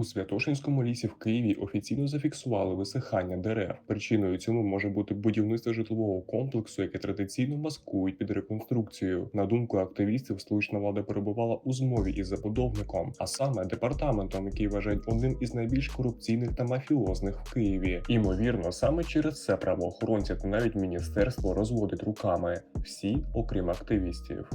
У Святошинському лісі в Києві офіційно зафіксували висихання дерев. Причиною цьому може бути будівництво житлового комплексу, яке традиційно маскують під реконструкцію. На думку активістів, столична влада перебувала у змові із забудовником, а саме департаментом, який вважають одним із найбільш корупційних та мафіозних в Києві. Імовірно, саме через це правоохоронці та навіть міністерство розводить руками всі, окрім активістів.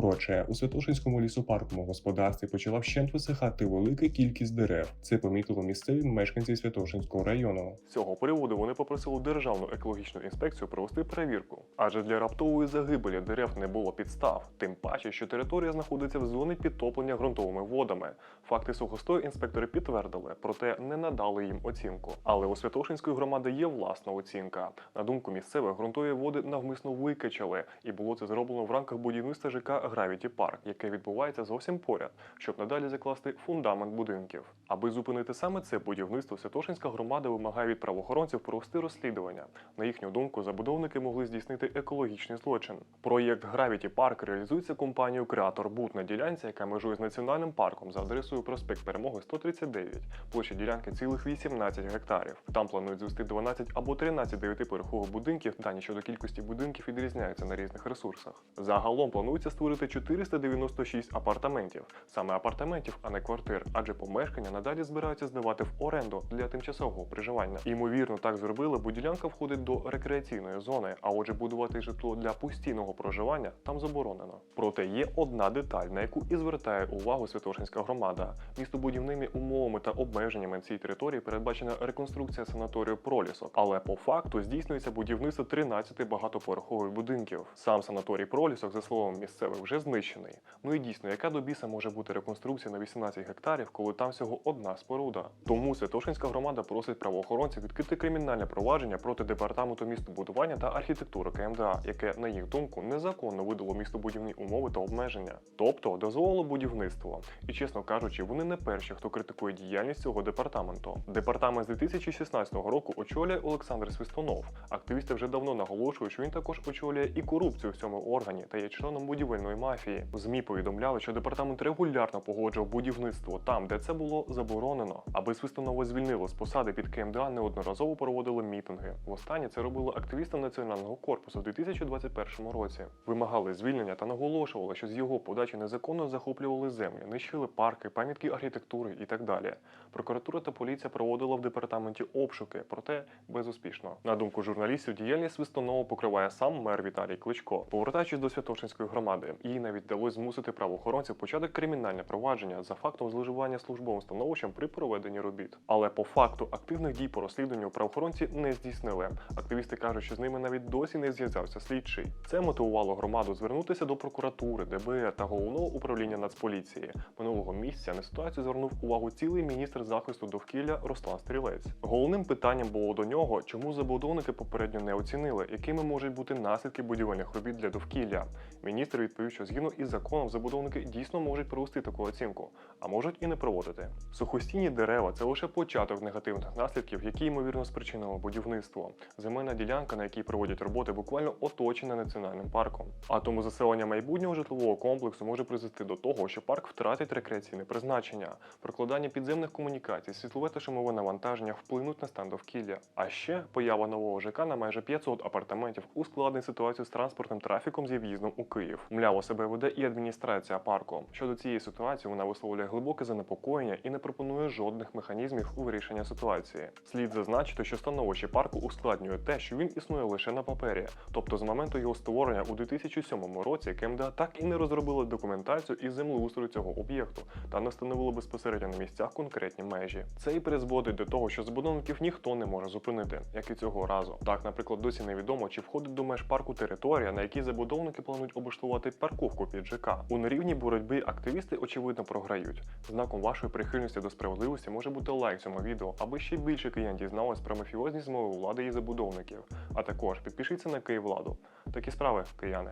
Коротше, у Святошинському лісопарковому господарстві почала вщент висихати велика кількість дерев. Це помітили місцеві мешканці Святошинського району. З цього приводу вони попросили Державну екологічну інспекцію провести перевірку, адже для раптової загибелі дерев не було підстав, тим паче, що територія знаходиться в зоні підтоплення ґрунтовими водами. Факти сухостою інспектори підтвердили, проте не надали їм оцінку. Але у Святошинської громади є власна оцінка. На думку місцевих, ґрунтові води навмисно викачали, і було це зроблено в рамках будівництва ЖК Гравіті Парк, яке відбувається зовсім поряд, щоб надалі закласти фундамент будинків. Аби зупинити саме це будівництво, Святошинська громада вимагає від правоохоронців провести розслідування. На їхню думку, забудовники могли здійснити екологічний злочин. Проєкт Гравіті Парк реалізується компанією Креатор Бут на ділянці, яка межує з національним парком за адресою проспект Перемоги 139, площа ділянки цілих 18 гектарів. Там планують звести 12 або 13 дев'ятиповерхових будинків. Дані щодо кількості будинків відрізняються на різних ресурсах. Загалом планується створити 496 апартаментів, саме апартаментів, а не квартир, адже помешкання надалі збираються здавати в оренду для тимчасового проживання. Ймовірно, так зробили, бо ділянка входить до рекреаційної зони, а отже, будувати житло для постійного проживання там заборонено. Проте є одна деталь, на яку і звертає увагу Святошинська громада. Містобудівними умовами та обмеженнями цієї території передбачена реконструкція санаторію Пролісок, але по факту здійснюється будівництво 13 багатоповерхових будинків. Сам санаторій Пролісок, за словами місцевих, вже знищений. Ну і дійсно, яка до біса може бути реконструкція на 18 гектарів, коли там всього одна споруда? Тому Святошинська громада просить правоохоронців відкрити кримінальне провадження проти департаменту містобудування та архітектури КМДА, яке, на їх думку, незаконно видало містобудівні умови та обмеження, тобто дозволило будівництво. І чесно кажучи, вони не перші, хто критикує діяльність цього департаменту. Департамент з 2016 року очолює Олександр Свистунов. Активісти вже давно наголошують, що він також очолює і корупцію в цьому органі та є членом будівельної мафії. ЗМІ повідомляли, що департамент регулярно погоджував будівництво там, де це було заборонено. Аби Свистунова звільнили з посади під КМДА, неодноразово проводили мітинги. Востаннє це робили активісти національного корпусу в 2021 році. Вимагали звільнення та наголошували, що з його подачі незаконно захоплювали землі, нищили парки, пам'ятки архітектури і так далі. Прокуратура та поліція проводила в департаменті обшуки, проте безуспішно. На думку журналістів, діяльність Свистунова покриває сам мер Віталій Кличко. Повертаючись до Святошинської громади, їй навіть вдалося змусити правоохоронців почати кримінальне провадження за фактом зловживання службовим становищем при проведенні робіт. Але по факту активних дій по розслідуванню правоохоронці не здійснили. Активісти кажуть, що з ними навіть досі не зв'язався слідчий. Це мотивувало громаду звернутися до прокуратури, ДБР та головного управління Нацполіції. Минулого місяця на ситуацію звернув увагу цілий міністр захисту довкілля Руслан Стрілець. Головним питанням було до нього, чому забудовники попередньо не оцінили, якими можуть бути наслідки будівельних робіт для довкілля. Міністр відповів, що згідно із законом забудовники дійсно можуть провести таку оцінку, а можуть і не проводити. Сухостійні дерева це лише початок негативних наслідків, які ймовірно спричинило будівництво. Земельна ділянка, на якій проводять роботи, буквально оточена національним парком. А тому заселення майбутнього житлового комплексу може призвести до того, що парк втратить рекреаційне призначення, прокладання підземних комунікацій, світлове та шумове навантаження вплинуть на стан довкілля. А ще поява нового ЖК на майже 500 апартаментів ускладнить ситуацію з транспортним трафіком зі в'їздом у Київ. Мляво себе веде і адміністрація парку. Щодо цієї ситуації вона висловлює глибоке занепокоєння і не пропонує жодних механізмів у вирішення ситуації. Слід зазначити, що становище парку ускладнює те, що він існує лише на папері. Тобто, з моменту його створення у 2007 році КМДА так і не розробила документацію із землеустрою цього об'єкту та не встановила безпосередньо на місцях конкретні межі. Це і призводить до того, що забудовників ніхто не може зупинити, як і цього разу. Так, наприклад, досі невідомо, чи входить до меж парку територія, на якій забудовники планують облаштувати парковку під ЖК. У нерівній боротьбі активісти очевидно програють. Знаком вашої прихильності до справедливості може бути лайк цьому відео, аби ще більше киян дізналось про мафіозні змови влади і забудовників. А також підпишіться на Київладу. Такі справи, кияни.